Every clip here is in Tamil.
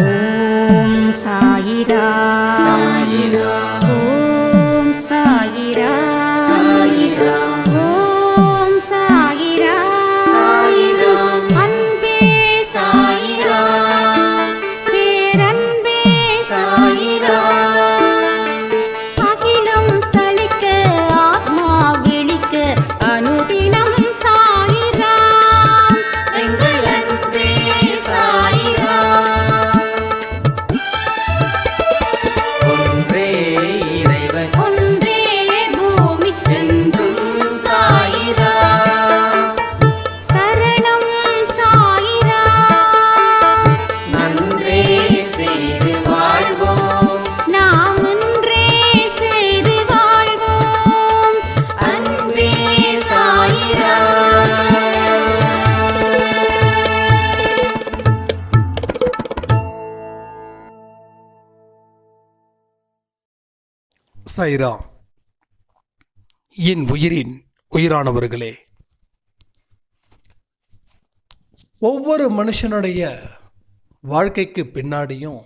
ॐ सायिरा सायिरा சைரா என் உயிரின் உயிரானவர்களே ஒவ்வொரு மனுஷனுடைய வாழ்க்கைக்கு பின்னாடியும்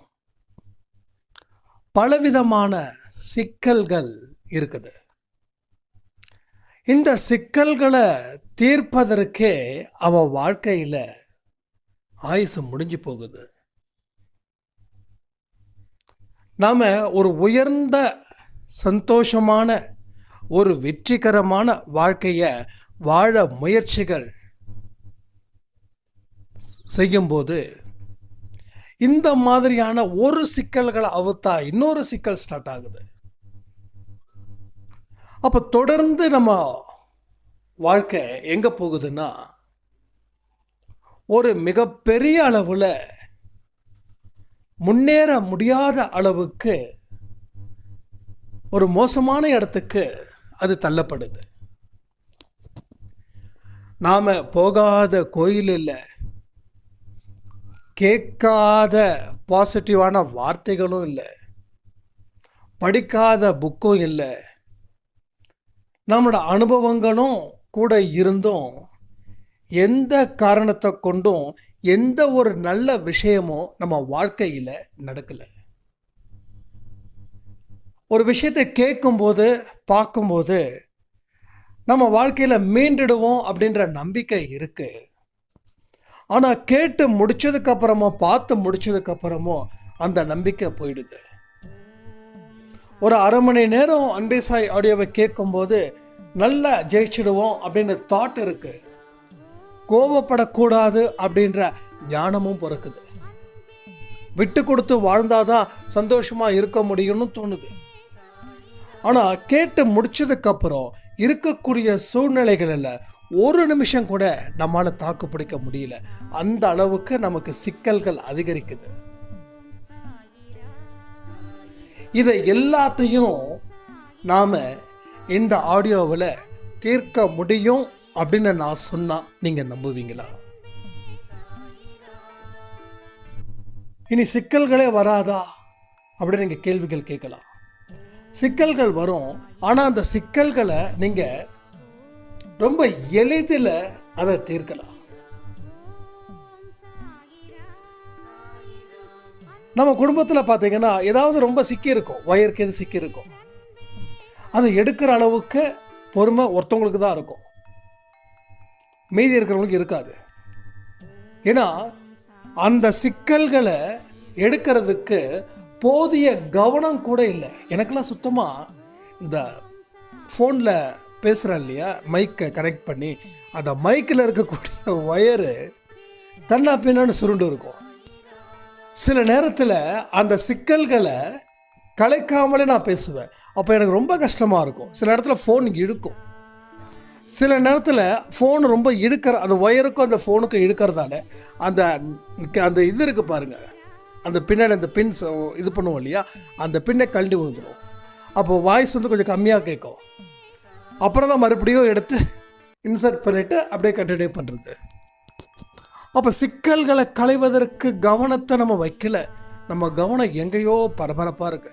பலவிதமான சிக்கல்கள் இருக்குது. இந்த சிக்கல்களை தீர்ப்பதற்கே அவன் வாழ்க்கையில் ஆயுசு முடிஞ்சு போகுது. நாம் ஒரு உயர்ந்த சந்தோஷமான ஒரு வெற்றிகரமான வாழ்க்கையை வாழ முயற்சிகள் செய்யும்போது இந்த மாதிரியான ஒரு சிக்கல்களை அவுத்தா இன்னொரு சிக்கல் ஸ்டார்ட் ஆகுது. அப்போ தொடர்ந்து நம்ம வாழ்க்கை எங்கே போகுதுன்னா ஒரு மிகப்பெரிய அளவில் முன்னேற முடியாத அளவுக்கு ஒரு மோசமான இடத்துக்கு அது தள்ளப்படுது. நாம் போகாத கோயில் இல்லை கேட்காத பாசிட்டிவான வார்த்தைகளும் இல்லை. படிக்காத புக்கும் இல்லை. நம்மளோட அனுபவங்களும் கூட இருந்தும் எந்த காரணத்தை கொண்டும் எந்த ஒரு நல்ல விஷயமும் நம்ம வாழ்க்கையில் நடக்கலை. ஒரு விஷயத்தை கேட்கும்போது பார்க்கும்போது நம்ம வாழ்க்கையில் மீண்டுடுவோம் அப்படின்ற நம்பிக்கை இருக்குது ஆனால் கேட்டு முடிச்சதுக்கப்புறமோ பார்த்து முடிச்சதுக்கப்புறமோ அந்த நம்பிக்கை போயிடுது. ஒரு அரை மணி நேரம் அன்பேசாய் ஆடியோவை கேட்கும்போது நல்லா ஜெயிச்சிடுவோம் அப்படின்னு தாட் இருக்குது கோபப்படக்கூடாது அப்படின்ற ஞானமும் பிறக்குது. விட்டு கொடுத்து வாழ்ந்தாதான் சந்தோஷமாக இருக்க முடியும்னு தோணுது. ஆனால் கேட்டு முடிச்சதுக்கப்புறம் இருக்கக்கூடிய சூழ்நிலைகளில் ஒரு நிமிஷம் கூட நம்மளால் தாக்கு பிடிக்க முடியல. அந்த அளவுக்கு நமக்கு சிக்கல்கள் அதிகரிக்குது. இதை எல்லாத்தையும் நாம் இந்த ஆடியோவில் தீர்க்க முடியும் அப்படின்னு நான் சொன்னால் நீங்கள் நம்புவீங்களா? இனி சிக்கல்களே வராதா? அப்படின்னு நீங்கள் கேள்விகள் கேட்கலாம். சிக்கல்கள் வரும். ஆனால் அந்த சிக்கல்களை நீங்கள் ரொம்ப எளிதில் அதை தீர்க்கலாம். நம்ம குடும்பத்தில் பார்த்தீங்கன்னா ஏதாவது ரொம்ப சிக்கி இருக்கும். வயருக்கு எது சிக்கி இருக்கும். அதை எடுக்கிற அளவுக்கு பொறுமை ஒருத்தவங்களுக்கு தான் இருக்கும். மீதி இருக்கிறவங்களுக்கு இருக்காது. ஏன்னா அந்த சிக்கல்களை எடுக்கிறதுக்கு போதிய கவனம் கூட இல்லை. எனக்கெல்லாம் சுத்தமாக இந்த ஃபோனில் பேசுகிறேன் இல்லையா? மைக்கை கனெக்ட் பண்ணி அந்த மைக்கில் இருக்கக்கூடிய ஒயரு தன்னா பின்னான்னு சுருண்டு இருக்கும். சில நேரத்தில் அந்த சிக்கல்களை கலைக்காமலே நான் பேசுவேன். அப்போ எனக்கு ரொம்ப கஷ்டமாக இருக்கும். சில இடத்துல ஃபோன் இழுக்கும். சில நேரத்தில் ஃபோன் ரொம்ப இழுக்கிற அந்த ஒயருக்கும் அந்த ஃபோனுக்கும் இழுக்கிறதால அந்த அந்த இது இருக்குது பாருங்கள் அந்த பின்னாடி அந்த பின்ஸ் இது பண்ணுவோம் இல்லையா? அந்த பின்னை கழட்டி விழுந்துடும் அப்போ வாய்ஸ் வந்து கொஞ்சம் கம்மியாக கேட்கும். அப்புறம் தான் மறுபடியும் எடுத்து இன்சர்ட் பண்ணிவிட்டு அப்படியே கண்டினியூ பண்ணுறது அப்போ சிக்கல்களை களைவதற்கு கவனத்தை நம்ம வைக்கல. நம்ம கவனம் எங்கேயோ பரபரப்பாக இருக்கு.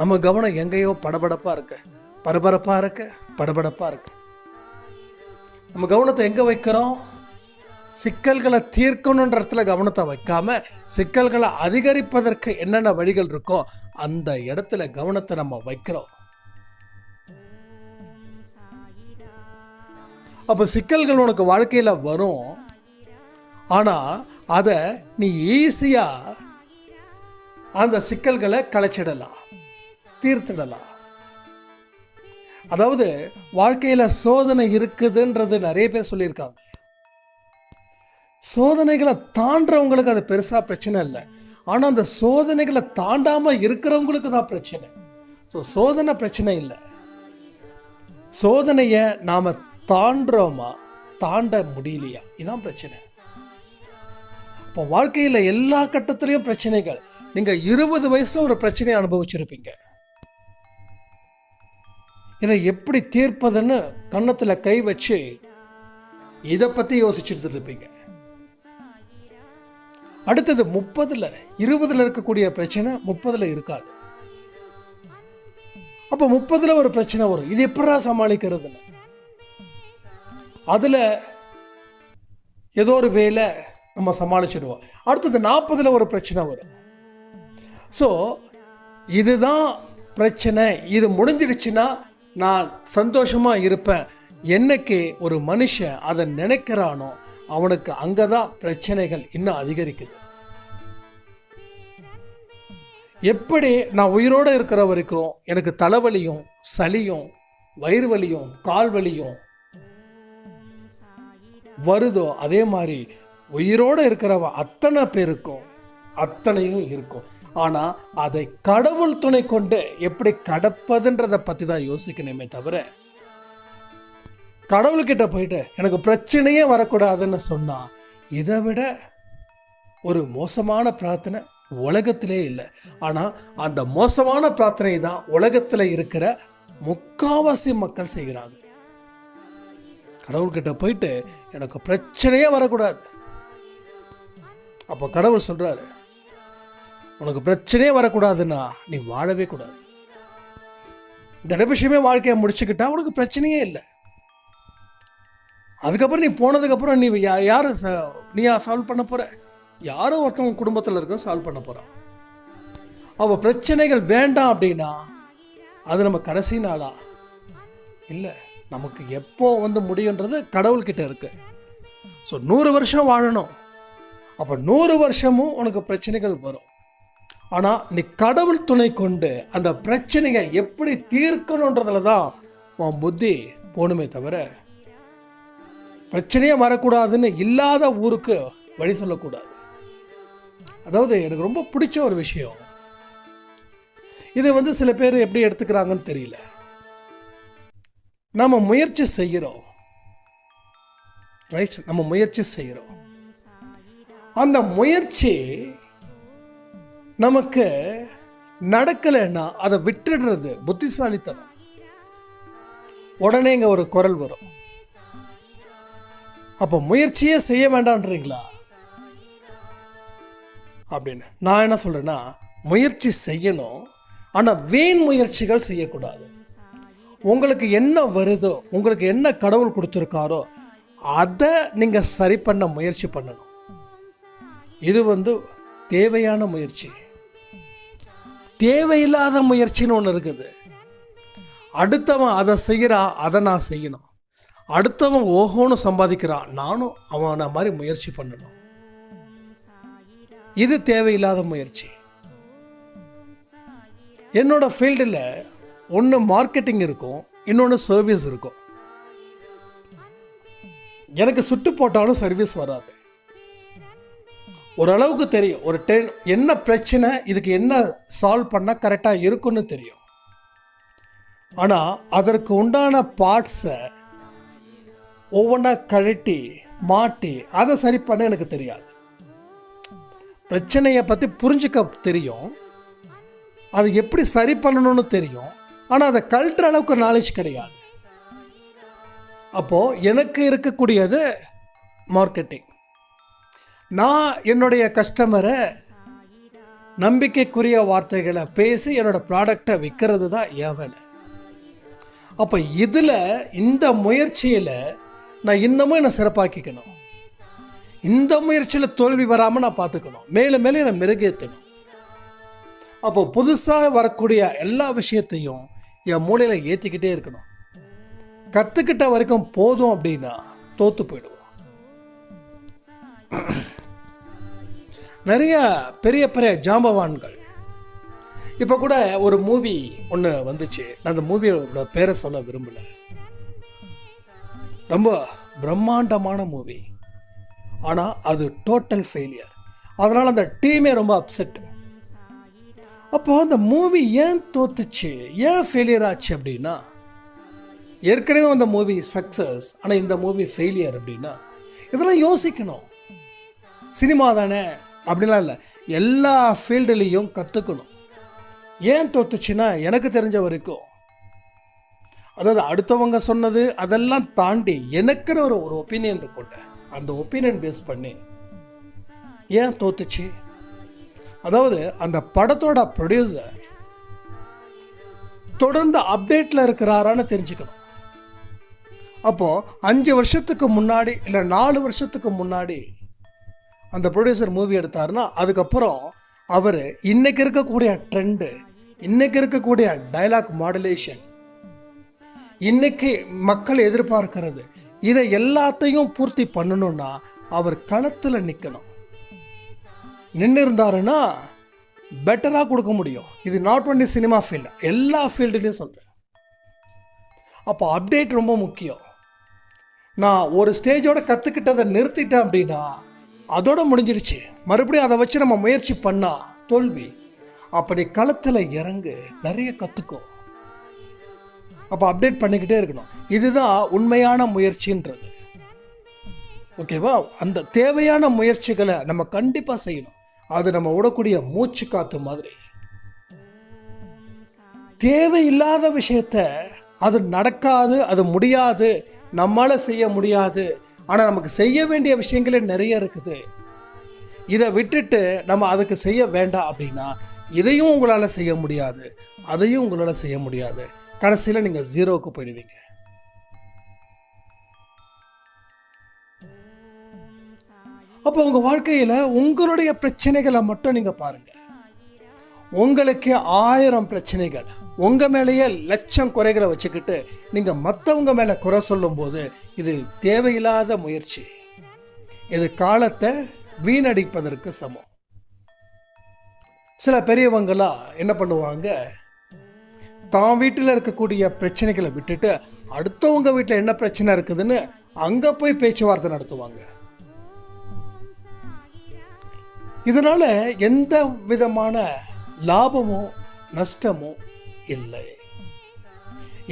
நம்ம கவனம் எங்கேயோ படபடப்பாக இருக்கு. பரபரப்பாக இருக்கு படபடப்பாக இருக்கு. நம்ம கவனத்தை எங்கே வைக்கிறோம்? சிக்கல்களை தீர்க்கணுன்ற இடத்துல கவனத்தை வைக்காம சிக்கல்களை அதிகரிப்பதற்கு என்னென்ன வழிகள் இருக்கோ அந்த இடத்துல கவனத்தை நம்ம வைக்கிறோம். அப்போ சிக்கல்கள் உனக்கு வாழ்க்கையில் வரும். ஆனால் அதை நீ ஈஸியாக அந்த சிக்கல்களை களைச்சிடலாம் தீர்த்திடலாம். அதாவது வாழ்க்கையில் சோதனை இருக்குதுன்றது நிறைய பேர் சொல்லியிருக்காங்க. சோதனைகளை தாண்டவங்களுக்கு அது பெருசாக பிரச்சனை இல்லை. ஆனால் அந்த சோதனைகளை தாண்டாமல் இருக்கிறவங்களுக்கு தான் பிரச்சனை. ஸோ சோதனை பிரச்சனை இல்லை. சோதனையை நாம் தாண்டுறோமா தாண்ட முடியலையா? இதான் பிரச்சனை. இப்போ வாழ்க்கையில் எல்லா கட்டத்துலேயும் பிரச்சனைகள். நீங்கள் இருபது வயசில் ஒரு பிரச்சனையை அனுபவிச்சிருப்பீங்க. இதை எப்படி தீர்ப்பதுன்னு கன்னத்தில் கை வச்சு இதை பற்றி யோசிச்சுட்டு இருப்பீங்க. அடுத்தது முப்பதில் இருபதில் இருக்கக்கூடிய பிரச்சனை முப்பதில் இருக்காது. அப்போ முப்பதில் ஒரு பிரச்சனை வரும். இது எப்படா சமாளிக்கிறதுன்னு? அதில் ஏதோ ஒரு வேலை நம்ம சமாளிச்சிடுவோம். அடுத்தது நாற்பதில் ஒரு பிரச்சனை வரும். ஸோ இதுதான் பிரச்சனை. இது முடிஞ்சிடுச்சுன்னா நான் சந்தோஷமாக இருப்பேன். என்னைக்கு ஒரு மனுஷன் அதை நினைக்கிறானோ அவனுக்கு அங்கே தான் பிரச்சனைகள் இன்னும் அதிகரிக்குது. எப்படி நான் உயிரோடு இருக்கிற வரைக்கும் எனக்கு தலைவலியும் சளியும் வயிறு வலியும் கால் வலியும் வருதோ அதே மாதிரி உயிரோடு இருக்கிறவன் அத்தனை பேருக்கும் அத்தனையும் இருக்கும். ஆனால் அதை கடவுள் துணை கொண்டு எப்படி கடப்பதுன்றதை பற்றி தான் யோசிக்கணுமே தவிர கடவுள்கிட்ட போயிட்டு எனக்கு பிரச்சனையே வரக்கூடாதுன்னு சொன்னால் இதை விட ஒரு மோசமான பிரார்த்தனை உலகத்திலே இல்லை. ஆனால் அந்த மோசமான பிரார்த்தனை தான் உலகத்தில் இருக்கிற முக்காவாசி மக்கள் செய்கிறாங்க. கடவுள்கிட்ட போயிட்டு எனக்கு பிரச்சனையே வரக்கூடாது. அப்போ கடவுள் சொல்கிறாரு உனக்கு பிரச்சனையே வரக்கூடாதுன்னா நீ வாழவே கூடாது. இந்த விஷயமே வாழ்க்கையை முடிச்சுக்கிட்டா உனக்கு பிரச்சனையே இல்லை. அதுக்கப்புறம் நீ போனதுக்கப்புறம் நீ யா யார் ச நீ சால்வ் பண்ண போகிற யாரோ ஒருத்தவங்க குடும்பத்தில் இருக்க சால்வ் பண்ண போகிறான் அவள் பிரச்சனைகள் வேண்டாம் அப்படின்னா அது நம்ம கடைசி நாளா? இல்லை நமக்கு எப்போ வந்து முடியுன்றது கடவுள்கிட்ட இருக்கு. ஸோ நூறு வருஷம் வாழணும். அப்போ நூறு வருஷமும் உனக்கு பிரச்சனைகள் வரும். ஆனால் நீ கடவுள் துணை கொண்டு அந்த பிரச்சனையை எப்படி தீர்க்கணுன்றதுல தான் உன் புத்தி போகணுமே தவிர பிரச்சனையே வரக்கூடாதுன்னு இல்லாத ஊருக்கு வழி சொல்லக்கூடாது. அதாவது எனக்கு ரொம்ப பிடிச்ச ஒரு விஷயம். இதை வந்து சில பேர் எப்படி எடுத்துக்கிறாங்கன்னு தெரியல. நம்ம முயற்சி செய்கிறோம். ரைட் நம்ம முயற்சி செய்கிறோம். அந்த முயற்சி நமக்கு நடக்கலைன்னா அதை விட்டுடுறது புத்திசாலித்தனம். உடனே இங்கே ஒரு குரல் வரும். அப்போ முயற்சியே செய்ய வேண்டான்றீங்களா அப்படின்னு நான் என்ன சொல்கிறேன்னா முயற்சி செய்யணும். ஆனால் வீண் முயற்சிகள் செய்யக்கூடாது. உங்களுக்கு என்ன வருதோ உங்களுக்கு என்ன கடவுள் கொடுத்துருக்காரோ அதை நீங்கள் சரி பண்ண முயற்சி பண்ணணும். இது வந்து தேவையான முயற்சி. தேவையில்லாத முயற்சின்னு ஒன்று இருக்குது. அடுத்தவன் அதை செய்கிறா அதை நான் செய்யணும். அடுத்தவன் ஓஹோன்னு சம்பாதிக்கிறான். நானும் அவனை மாதிரி முயற்சி பண்ணணும். இது தேவையில்லாத முயற்சி. என்னோட ஃபீல்டில் ஒன்று மார்க்கெட்டிங் இருக்கும் இன்னொன்று சர்வீஸ் இருக்கும். எனக்கு சுட்டு போட்டாலும் சர்வீஸ் வராது. ஓரளவுக்கு தெரியும் ஒரு டென் என்ன பிரச்சனை இதுக்கு என்ன சால்வ் பண்ணால் கரெக்டாக இருக்குன்னு தெரியும். ஆனால் அதற்கு உண்டான பார்ட்ஸை ஒவ்வொன்றா கழட்டி மாட்டி அதை சரி பண்ண எனக்கு தெரியாது. பிரச்சனையை பற்றி புரிஞ்சுக்க தெரியும். அது எப்படி சரி பண்ணணும்னு தெரியும். ஆனால் அதை கழட்டுற அளவுக்கு நாலேஜ் கிடையாது. அப்போது எனக்கு இருக்கக்கூடியது மார்க்கெட்டிங் நான் என்னுடைய கஸ்டமரை நம்பிக்கைக்குரிய வார்த்தைகளை பேசி என்னோடய ப்ராடக்டை விற்கிறது தான் என் அப்போ இதில் இந்த முயற்சியில் நான் இன்னமும் என்னை சிறப்பாக்கிக்கணும். இந்த முயற்சியில் தோல்வி வராமல் நான் பார்த்துக்கணும். மேலும் மேலும் என்னை மெருகேற்றணும் அப்போ புதுசாக வரக்கூடிய எல்லா விஷயத்தையும் என் மூளையில் ஏற்றிக்கிட்டே இருக்கணும். கற்றுக்கிட்ட வரைக்கும் போதும் அப்படின்னா தோற்று போயிடுவோம். நிறைய பெரிய பெரிய ஜாம்பவான்கள். இப்போ கூட ஒரு மூவி ஒன்று வந்துச்சு. நான் அந்த மூவியோட பேரை சொல்ல விரும்பலை. ரொம்ப பிரம்மாண்டமான மூவி ஆனால் அது டோட்டல் ஃபெயிலியர் அதனால் அந்த டீமே ரொம்ப அப்செட் அப்போது அந்த மூவி ஏன் தோத்துச்சு? ஏன் ஃபெயிலியர் ஆச்சு அப்படின்னா ஏற்கனவே அந்த மூவி சக்ஸஸ் ஆனால் இந்த மூவி ஃபெயிலியர் அப்படின்னா இதெல்லாம் யோசிக்கணும். சினிமா தானே? அப்படிலாம் இல்லை. எல்லா ஃபீல்டுலேயும் கற்றுக்கணும் ஏன் தோத்துச்சுன்னா எனக்கு தெரிஞ்ச வரைக்கும் அதாவது அடுத்தவங்க சொன்னது அதெல்லாம் தாண்டி எனக்குன்னு ஒரு ஒரு ஒப்பீனியன் இருக்கும்ல. அந்த ஒப்பீனியன் பேஸ் பண்ணி ஏன் தோத்துச்சு? அதாவது அந்த படத்தோட ப்ரொடியூசர் தொடர்ந்து அப்டேட்டில் இருக்கிறாரான்னு தெரிஞ்சுக்கணும். அப்போது அஞ்சு வருஷத்துக்கு முன்னாடி இல்லை நாலு வருஷத்துக்கு முன்னாடி அந்த ப்ரொடியூசர் மூவி எடுத்தாருன்னா அதுக்கப்புறம் அவர் இன்றைக்கி இருக்கக்கூடிய ட்ரெண்டு இன்றைக்கி இருக்கக்கூடிய டைலாக் மாடுலேஷன் இன்னைக்கு மக்கள் எதிர்பார்க்கிறது. இதை எல்லாத்தையும் பூர்த்தி பண்ணணும்னா அவர் களத்தில் நிற்கணும் நின்று இருந்தாருன்னா பெட்டராக கொடுக்க முடியும். இது நாட் ஒன்லி சினிமா ஃபீல்டு எல்லா ஃபீல்டுலேயும் சொல்கிறேன் அப்போ அப்டேட் ரொம்ப முக்கியம். நான் ஒரு ஸ்டேஜோட கற்றுக்கிட்டதை நிறுத்திட்டேன் அப்படின்னா அதோட முடிஞ்சிடுச்சு. மறுபடியும் அதை வச்சு நம்ம முயற்சி பண்ணால் தோல்வி. அப்படி களத்தில் இறங்கு நிறைய கற்றுக்கோ அப்போ அப்டேட் பண்ணிக்கிட்டே இருக்கணும். இதுதான் உண்மையான முயற்சின்றது. ஓகேவா? அந்த தேவையான முயற்சிகளை நம்ம கண்டிப்பாக செய்யணும். அது நம்ம விடக்கூடிய மூச்சு காத்து மாதிரி. தேவையில்லாத விஷயத்த அது நடக்காது அது முடியாது நம்மளால் செய்ய முடியாது. ஆனால் நமக்கு செய்ய வேண்டிய விஷயங்களே நிறைய இருக்குது. இதை விட்டுட்டு நம்ம அதுக்கு செய்ய வேண்டாம் அப்படின்னா இதையும் உங்களால் செய்ய முடியாது அதையும் உங்களால் செய்ய முடியாது. கடைசியில் நீங்கள் ஜீரோவுக்கு போயிடுவீங்க. அப்போ உங்கள் வாழ்க்கையில் உங்களுடைய பிரச்சனைகளை மட்டும் நீங்கள் பாருங்கள் உங்களுக்கு ஆயிரம் பிரச்சனைகள் உங்கள் மேலேயே லட்சம் குறைகளை வச்சுக்கிட்டு நீங்கள் மற்றவங்க மேலே குறை சொல்லும்போது இது தேவையில்லாத முயற்சி. இது காலத்தை வீணடிப்பதற்கு சமம். சில பெரியவங்களாம் என்ன பண்ணுவாங்க? தான் வீட்டில் இருக்கக்கூடிய பிரச்சனைகளை விட்டுட்டு அடுத்தவங்க வீட்டில் என்ன பிரச்சனை இருக்குதுன்னு அங்கே போய் பேச்சுவார்த்தை நடத்துவாங்க. இதனால் எந்த விதமான லாபமோ நஷ்டமோ இல்லை.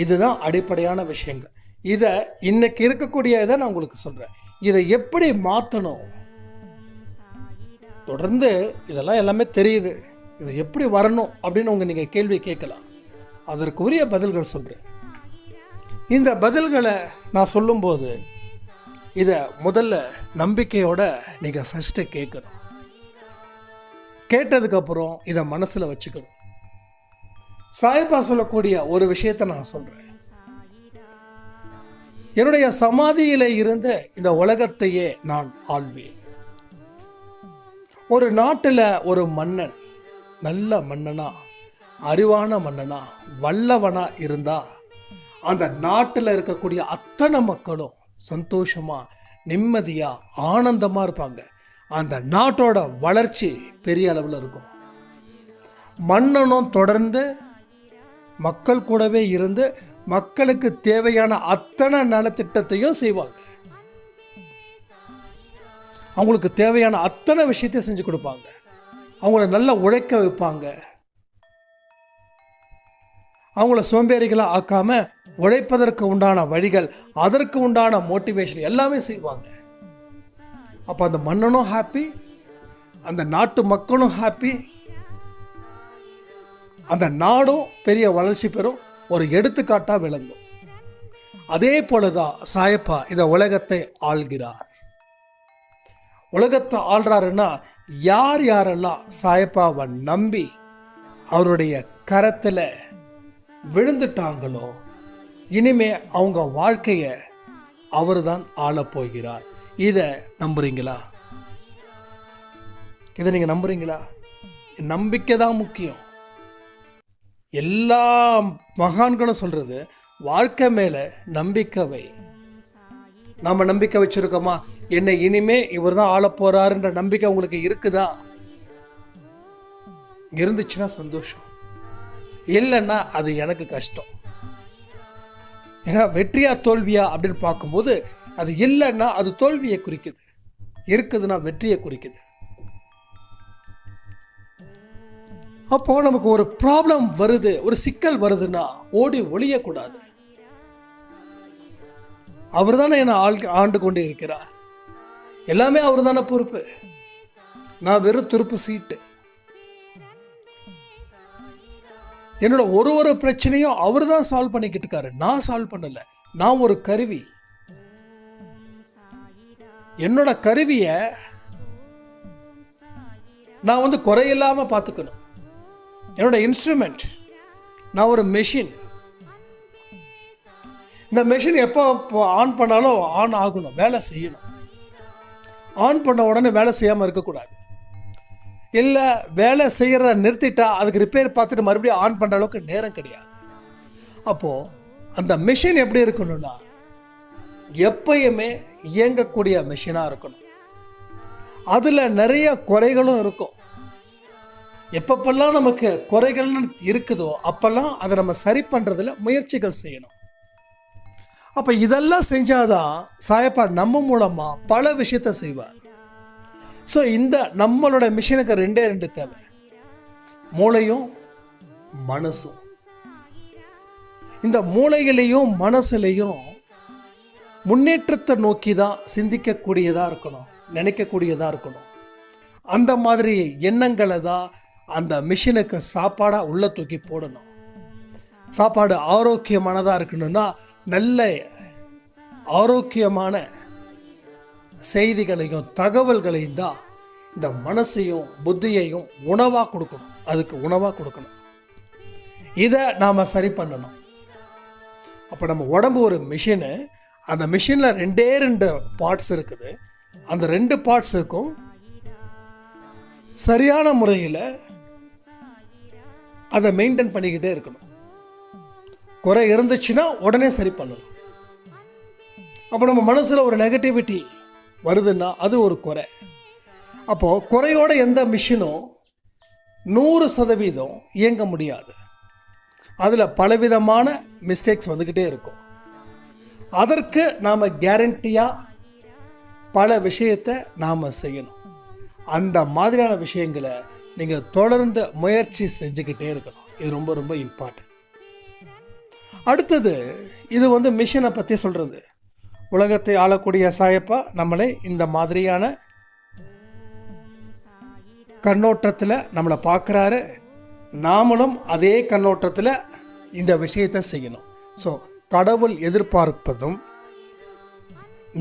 இதுதான் அடிப்படையான விஷயங்கள். இதை இன்னைக்கு இருக்கக்கூடிய இதை நான் உங்களுக்கு சொல்கிறேன் இதை எப்படி மாற்றணும் தொடர்ந்து இதெல்லாம் எல்லாமே தெரியுது. இதை எப்படி வரணும் அப்படின்னு உங்கள் நீங்கள் கேள்வி கேட்கலாம். அதற்குரிய பதில்கள் சொல்கிறேன் இந்த பதில்களை நான் சொல்லும்போது இதை முதல்ல நம்பிக்கையோட நீங்கள் ஃபஸ்ட்டு கேட்கணும். கேட்டதுக்கப்புறம் இதை மனசில் வச்சுக்கணும். சாய்பா சொல்லக்கூடிய ஒரு விஷயத்தை நான் சொல்கிறேன் என்னுடைய சமாதியில இருந்து இந்த உலகத்தையே நான் ஆள்வேன். ஒரு நாட்டில் ஒரு மன்னன் நல்ல மன்னனாக அறிவான மன்னனா வல்லவனா இருந்தா அந்த நாட்டில் இருக்கக்கூடிய அத்தனை மக்களும் சந்தோஷமா நிம்மதியா ஆனந்தமா இருப்பாங்க. அந்த நாட்டோட வளர்ச்சி பெரிய அளவில் இருக்கும். மன்னனும் தொடர்ந்து மக்கள் கூடவே இருந்து மக்களுக்கு தேவையான அத்தனை நலத்திட்டத்தையும் செய்வாங்க. அவங்களுக்கு தேவையான அத்தனை விஷயத்தையும் செஞ்சு கொடுப்பாங்க. அவங்கள நல்லா உழைக்க வைப்பாங்க. அவங்கள சோம்பேறிகளாக ஆக்காம உழைப்பதற்கு உண்டான வழிகள் அதற்கு உண்டான மோட்டிவேஷன் எல்லாமே செய்வாங்க. அப்போ அந்த மன்னனும் ஹாப்பி அந்த நாட்டு மக்களும் ஹாப்பி அந்த நாடும் பெரிய வளர்ச்சி பெறும் ஒரு எடுத்துக்காட்டாக விளங்கும். அதே போல தான் சாயப்பா இந்த உலகத்தை ஆள்கிறார். உலகத்தை ஆள்றாருன்னா யார் யாரெல்லாம் சாயப்பாவை நம்பி அவருடைய கரத்தில் விழுந்துட்டாங்களோ? இனிமே அவங்க வாழ்க்கையை அவர் தான் ஆளப் போகிறார் இதை நம்புறீங்களா? இதை நீங்கள் நம்புறீங்களா? நம்பிக்கை தான் முக்கியம். எல்லா மகான்களும் சொல்கிறது வாழ்க்கை மேலே நம்பிக்கை வை. நாம் நம்பிக்கை வச்சுருக்கோமா? என்னை இனிமே இவர் தான் ஆள போகிறாருன்ற நம்பிக்கை உங்களுக்கு இருக்குதா? இருந்துச்சுன்னா சந்தோஷம். இல்லைன்னா அது எனக்கு கஷ்டம். ஏன்னா வெற்றியா தோல்வியா அப்படின்னு பார்க்கும்போது அது இல்லைன்னா அது தோல்வியை குறிக்குது. இருக்குதுன்னா வெற்றியை குறிக்குது. அப்போ நமக்கு ஒரு ப்ராப்ளம் வருது ஒரு சிக்கல் வருதுன்னா ஓடி ஒளியக்கூடாது. அவர் தானே என்னை ஆள் ஆண்டு கொண்டு இருக்கிறார். எல்லாமே அவர் தானே பொறுப்பு. நான் வெறும் துருப்பு சீட்டு. என்னோட ஒரு ஒரு பிரச்சனையும் அவர் தான் சால்வ் பண்ணிக்கிட்டு இருக்காரு நான் சால்வ் பண்ணலை. நான் ஒரு கருவி. என்னோட கருவியை நான் வந்து குறையில்லாமல் பார்த்துக்கணும். என்னோட இன்ஸ்ட்ருமெண்ட் நான் ஒரு மெஷின் இந்த மெஷின் எப்போ ஆன் பண்ணாலும் ஆன் ஆகணும். வேலை செய்யணும். ஆன் பண்ண உடனே வேலை செய்யாமல் இருக்கக்கூடாது. இல்லை வேலை செய்கிறத நிறுத்திட்டா அதுக்கு ரிப்பேர் பார்த்துட்டு மறுபடியும் ஆன் பண்ணுற அளவுக்கு நேரம் கிடையாது. அப்போது அந்த மிஷின் எப்படி இருக்கணும்னா எப்பயுமே இயங்கக்கூடிய மிஷினாக இருக்கணும். அதில் நிறைய குறைகளும் இருக்கும். எப்பப்பெல்லாம் நமக்கு குறைகள்னு இருக்குதோ அப்போல்லாம் அதை நம்ம சரி பண்ணுறதுல முயற்சிகள் செய்யணும். அப்போ இதெல்லாம் செஞ்சாதான் சாயப்பா நம்ம மூலமாக பல விஷயத்த செய்வார். ஸோ இந்த நம்மளோட மிஷினுக்கு ரெண்டே ரெண்டு தேவை. மூளையும் மனசும். இந்த மூளையிலையும் மனசுலையும் முன்னேற்றத்தை நோக்கி தான் சிந்திக்கக்கூடியதாக இருக்கணும் நினைக்கக்கூடியதாக இருக்கணும். அந்த மாதிரி எண்ணங்களை தான் அந்த மிஷினுக்கு சாப்பாடாக உள்ள தூக்கி போடணும். சாப்பாடு ஆரோக்கியமானதாக இருக்கணும்னா நல்ல ஆரோக்கியமான செய்திகளையும் தகவல்களையும் தான் இந்த மனசையும் புத்தியையும் உணவாக கொடுக்கணும். அதுக்கு உணவாக கொடுக்கணும். இதை நாம் சரி பண்ணணும். அப்போ நம்ம உடம்பு ஒரு மிஷினு. அந்த மிஷினில் ரெண்டே ரெண்டு பார்ட்ஸ் இருக்குது. அந்த ரெண்டு பார்ட்ஸுக்கும் சரியான முறையில் அதை மெயின்டைன் பண்ணிக்கிட்டே இருக்கணும். குறை இருந்துச்சுன்னா உடனே சரி பண்ணணும். அப்போ நம்ம மனசில் ஒரு நெகட்டிவிட்டி வருதுன்னா அது ஒரு குறை. அப்போது குறையோட எந்த மிஷினும் நூறு சதவீதம் இயங்க முடியாது. அதில் பலவிதமான மிஸ்டேக்ஸ் வந்துக்கிட்டே இருக்கும். அதற்கு நாம் கேரண்டியாக பல விஷயத்தை நாம் செய்யணும். அந்த மாதிரியான விஷயங்களை நீங்கள் தொடர்ந்து முயற்சி செஞ்சுக்கிட்டே இருக்கணும். இது ரொம்ப ரொம்ப இம்பார்ட்டன்ட் அடுத்தது இது வந்து மிஷினை பற்றி சொல்கிறது உலகத்தை ஆளக்கூடிய சாயப்பா நம்மளை இந்த மாதிரியான கண்ணோட்டத்தில் நம்மளை பார்க்குறாரு. நாமளும் அதே கண்ணோட்டத்தில் இந்த விஷயத்தை செய்யணும். ஸோ கடவுள் எதிர்பார்ப்பதும்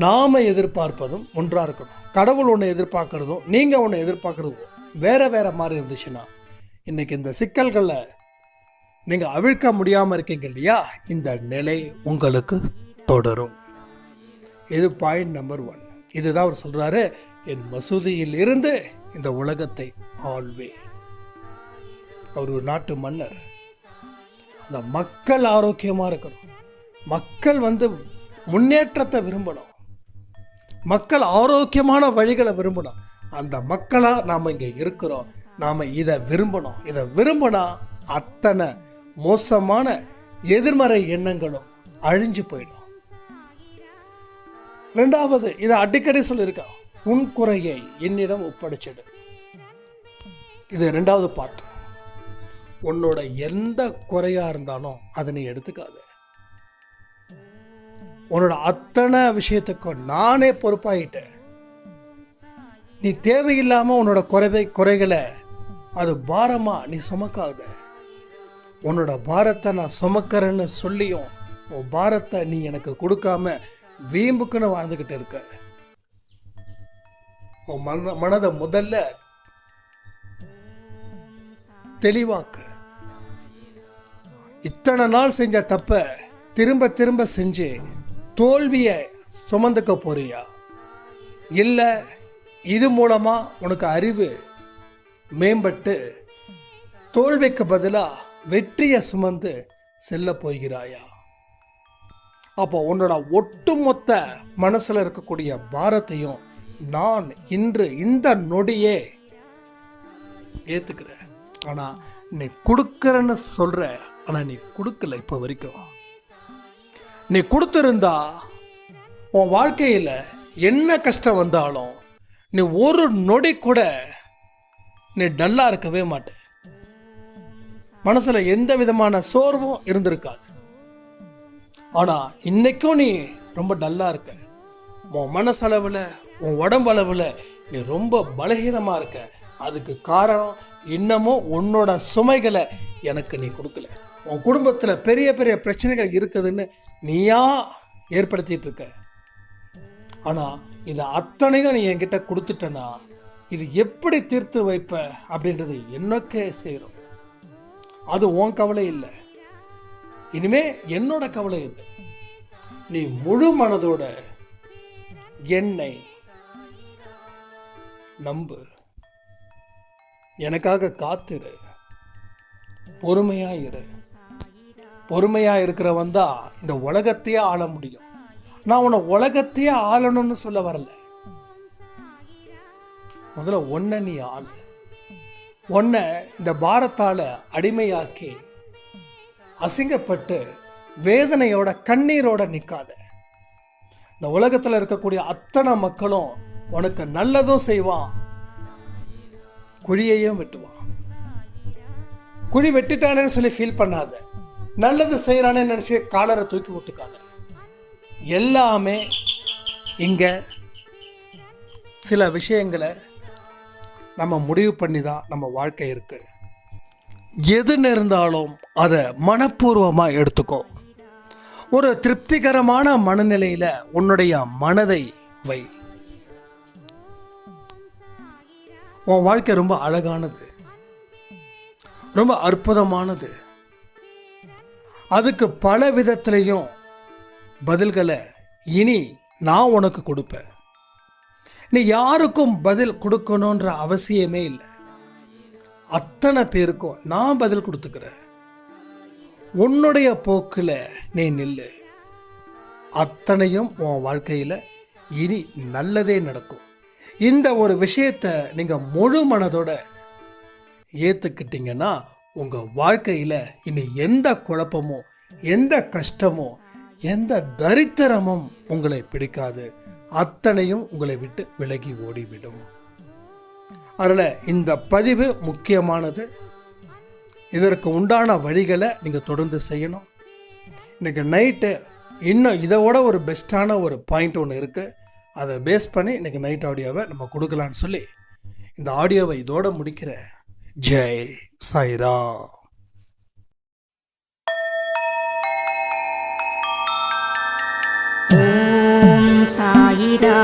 நாம் எதிர்பார்ப்பதும் ஒன்றாக இருக்கணும். கடவுள் ஒன்று எதிர்பார்க்குறதும் நீங்கள் ஒன்று எதிர்பார்க்குறதும் வேறு வேறு மாதிரி இருந்துச்சுன்னா இன்றைக்கி இந்த சிக்கல்களை நீங்கள் அவிழ்க்க முடியாமல் இருக்கீங்க இல்லையா? இந்த நிலை உங்களுக்கு தொடரும். இது பாயிண்ட் நம்பர் ஒன் இதுதான் அவர் சொல்கிறாரு என் மசூதியில் இருந்து இந்த உலகத்தை ஆள்வே அவர் ஒரு நாட்டு மன்னர். அந்த மக்கள் ஆரோக்கியமாக இருக்கணும். மக்கள் வந்து முன்னேற்றத்தை விரும்பணும். மக்கள் ஆரோக்கியமான வழிகளை விரும்பணும். அந்த மக்களாக நாம் இங்கே இருக்கிறோம். நாம் இதை விரும்பணும். இதை விரும்பினா அத்தனை மோசமான எதிர்மறை எண்ணங்களும் அழிஞ்சு போயிடும். ரெண்டாவது இதை அடிக்கடி சொல்லியிருக்கா உன் குறையை என்னிடம் ஒப்படைச்சிடு. இது ரெண்டாவது பாட்டு உன்னோட எந்த குறையா இருந்தாலும் அதை நீ எடுத்துக்காத. உன்னோட அத்தனை விஷயத்துக்கும் நானே பொறுப்பாயிட்டேன். நீ தேவையில்லாம உன்னோட குறைவை குறைகளை அது பாரமா நீ சுமக்காத. உன்னோட பாரத்தை நான் சுமக்கிறேன்னு சொல்லியும் உன் பாரத்தை நீ எனக்கு கொடுக்காம வீம்புக்குன்னு வாழ்ந்துக்கிட்டு இருக்க. உன் மன மனதை முதல்ல தெளிவாக்கு. இத்தனை நாள் செஞ்ச தப்ப திரும்ப திரும்ப செஞ்சு தோல்வியை சுமந்துக்க போறியா? இல்லை இது மூலமாக உனக்கு அறிவு மேம்பட்டு தோல்விக்கு பதிலாக வெற்றியை சுமந்து செல்ல போகிறாயா? அப்போ உன்னோட ஒட்டுமொத்த மனசில் இருக்கக்கூடிய பாரத்தையும் நான் இன்று இந்த நொடியே ஏற்றுக்கிறேன் ஆனால் நீ கொடுக்குறன்னு சொல்கிற ஆனால் நீ கொடுக்கல இப்போ வரைக்கும். நீ கொடுத்துருந்தா உன் வாழ்க்கையில் என்ன கஷ்டம் வந்தாலும் நீ ஒரு நொடி கூட நீ டல்லாக இருக்கவே மாட்ட. மனசில் எந்த விதமான சோர்வும் இருந்திருக்காது. ஆனால் இன்றைக்கும் நீ ரொம்ப டல்லாக இருக்க. உன் மனசளவில் உன் உடம்பளவில் நீ ரொம்ப பலகீனமாக இருக்க. அதுக்கு காரணம் இன்னமும் உன்னோட சுமைகளை எனக்கு நீ கொடுக்கல. உன் குடும்பத்தில் பெரிய பெரிய பிரச்சனைகள் இருக்குதுன்னு நீயா ஏற்படுத்திகிட்டு இருக்க. ஆனால் இதை அத்தனையும் நீ என்கிட்ட கொடுத்துட்டனா இது எப்படி தீர்த்து வைப்ப அப்படின்றது என்னக்கே சேரும். அது உன் கவலை இல்லை. இனிமே என்னோட கவலை இது. நீ முழு மனதோட என்னை நம்பு. எனக்காக காத்திரு. பொறுமையா இரு. பொறுமையா இருக்கிறவன் தான் இந்த உலகத்தையே ஆள முடியும். நான் உன்னை உலகத்தையே ஆளணும்னு சொல்ல வரல. முதல்ல ஒன்றை நீ ஆளு. உன்னை இந்த பாரத்தால் அடிமையாக்கி அசிங்கப்பட்டு வேதனையோட கண்ணீரோட நிற்காத இந்த உலகத்தில் இருக்கக்கூடிய அத்தனை மக்களும் உனக்கு நல்லதும் செய்வான் குழியையும் வெட்டுவான். குழி வெட்டிட்டானேன்னு சொல்லி ஃபீல் பண்ணாத. நல்லது செய்கிறானேன்னு நினச்சி காலரை தூக்கி விட்டுக்காத. எல்லாமே இங்கே சில விஷயங்களை நம்ம முடிவு பண்ணி தான் நம்ம வாழ்க்கை இருக்குது எது நேர்ந்தாலும் அதை மனப்பூர்வமாக எடுத்துக்கோ. ஒரு திருப்திகரமான மனநிலையில் உன்னுடைய மனதை வை. உன் வாழ்க்கை ரொம்ப அழகானது. ரொம்ப அற்புதமானது. அதுக்கு பல விதத்திலையும் பதில்களை இனி நான் உனக்கு கொடுப்பேன். நீ யாருக்கும் பதில் கொடுக்கணுன்ற அவசியமே இல்லை. அத்தனை பேருக்கும் நான் பதில் கொடுத்துக்கிறேன். உன்னுடைய போக்கில் நீ நில்லு. அத்தனையும் உன் வாழ்க்கையில் இனி நல்லதே நடக்கும். இந்த ஒரு விஷயத்தை நீங்கள் முழு மனதோட ஏற்றுக்கிட்டீங்கன்னா உங்கள் வாழ்க்கையில் இனி எந்த குழப்பமோ எந்த கஷ்டமோ எந்த தரித்திரமும் உங்களை பிடிக்காது. அத்தனையும் உங்களை விட்டு விலகி ஓடிவிடும். அதில் இந்த பதிவு முக்கியமானது. இதற்கு உண்டான வழிகளை நீங்கள் தொடர்ந்து செய்யணும். இன்றைக்கி நைட்டு இன்னும் இதை விட ஒரு பெஸ்ட்டான ஒரு பாயிண்ட் ஒன்று இருக்குது அதை பேஸ் பண்ணி இன்றைக்கி நைட் ஆடியோவை நம்ம கொடுக்கலான்னு சொல்லி இந்த ஆடியோவை இதோட முடிக்கிறேன் ஜெய் சாய்ரா ஓம் சாயிரா